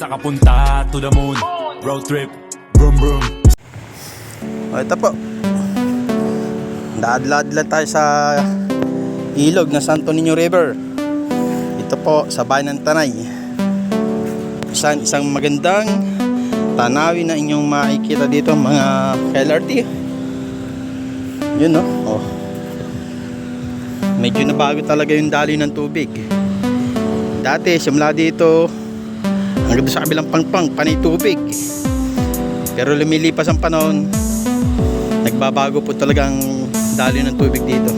Sa kapunta to the moon Road trip Vroom vroom O, ito po. Daadlad-lad tayo sa ilog na Santo Niño River. Ito po sa bayan ng Tanay. Isang, isang magandang tanawin na inyong makikita dito mga LRT. Yun no? Oh. Medyo nabago talaga yung daloy ng tubig. Dati simula dito hanggang sa kabilang pangpang panay tubig. Pero lumilipas ang panahon, nagbabago po talagang daloy ng tubig dito.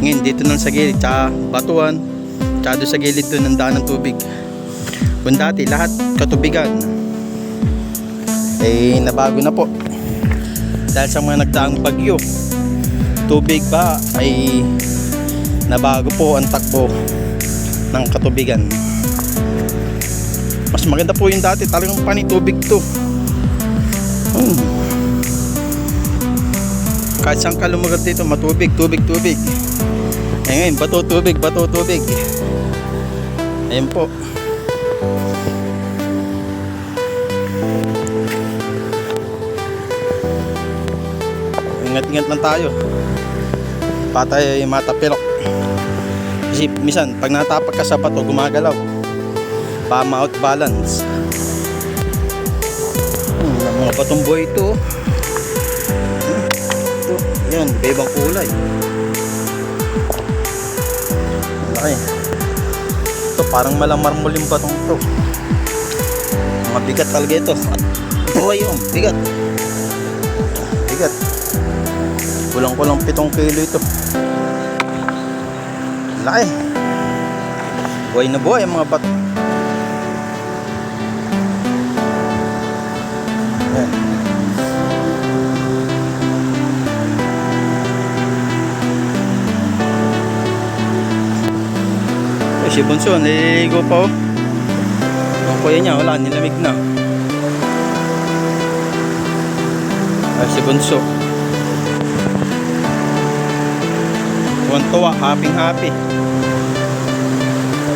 Ngayon, dito lang sa gilid, tsaka batuan, tsaka sa gilid doon ng daan ng tubig. Kung dati, lahat katubigan, eh, nabago na po. Dahil sa mga nagdaang bagyo, tubig ba ay nabago po ang takbo ng katubigan. Mas maganda po yung dati, talagang panitubig to. Hmm. Kahit saan ka lumagat dito, matubig, tubig, tubig. Eh ngayon, bato, tubig, bato, tubig. Ayun po. Ingat-ingat lang tayo. Patay matapilok. Kasi misan, pag natapak ka sa bato, gumagalaw. Pa out balance. Hmm, mga buhay ito. oh. Ito, yan, bebang kulay. Malaki. Ito, parang malamarmol yung batong ito. Mga bigat talaga ito. Buhay yun, bigat. Bigat. Kulang-kulang pitong kilo ito. Laki. Buhay na buhay mga bato. Si Bunso, naliligo pa oh. Yung kuya niya, wala, nilamig na. Ay, si Bunso. Tuwan-tuwa, happy-happy.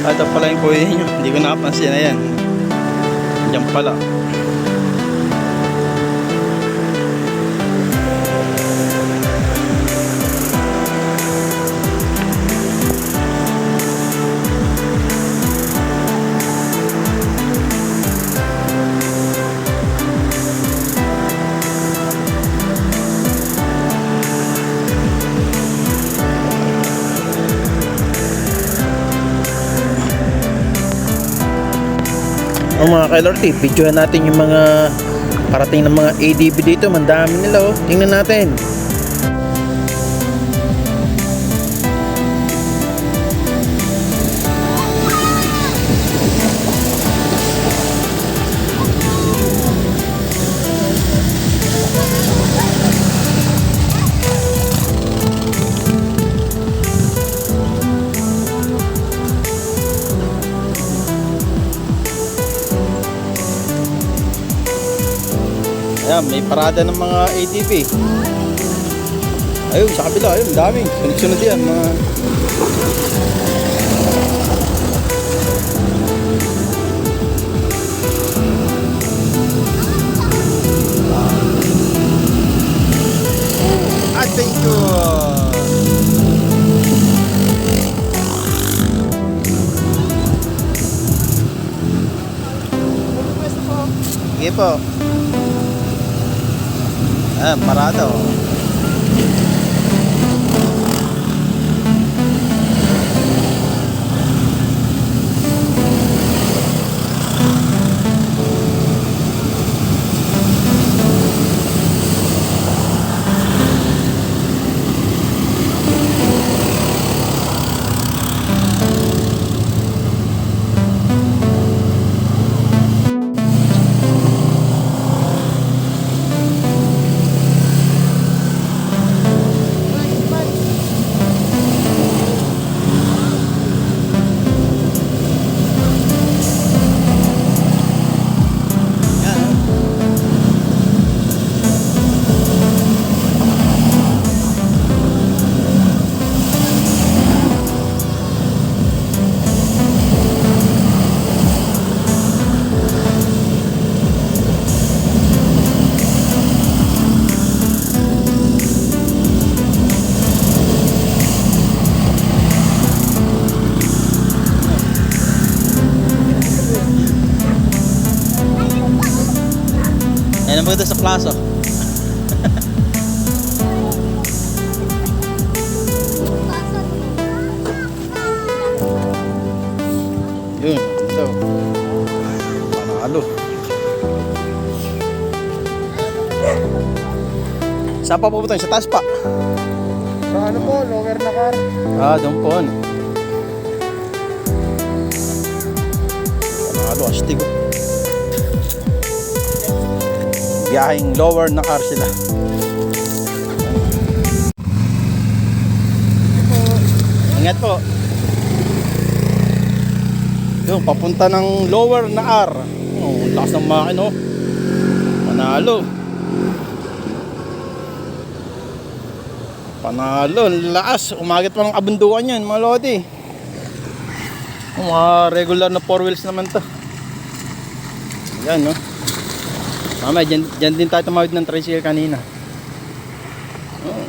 Ah, Ito pala yung kuya niya, hindi ko napansin na yan. Diyan pala. Ang mga ka-LRT, videohan natin yung mga parating ng mga ADB dito. Mandami nila oh. Tingnan natin. Ayan, may parada ng mga ATV. Ayun, sa kabila, ayun, dami. Sunod-sunod yan, mga... Ah, thank you. Sige po. Ah, parada dito sa plaza. Yun, ito. Panalo. Saan pa pupunta? Sa taas pa. Sa ano po, lower na car. Ah, doon po. Ano. Panalo, astig. Oh. Biyaheng lower na car sila. Ingat po. Yung papunta ng lower na R. Oh, lakas ng makin oh. Panalo. Panalo, lakas. Umagit pa ng kabundukan yan, mga lodi. Oh, Mga regular na four wheels naman to. Yan, no? Mamaya, dyan, dyan din tayo tumawid ng tricycle kanina. Oh.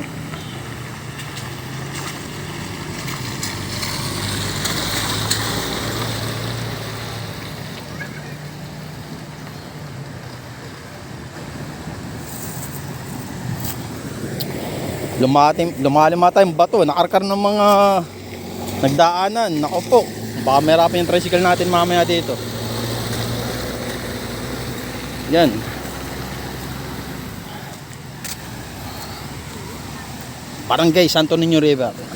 Lumatim, lumalim ata yung bato. Nakarkar ng mga nagdaanan. Nako po. Baka mahirapan yung tricycle natin mamaya dito. Yan. Barangay Santo Niño River.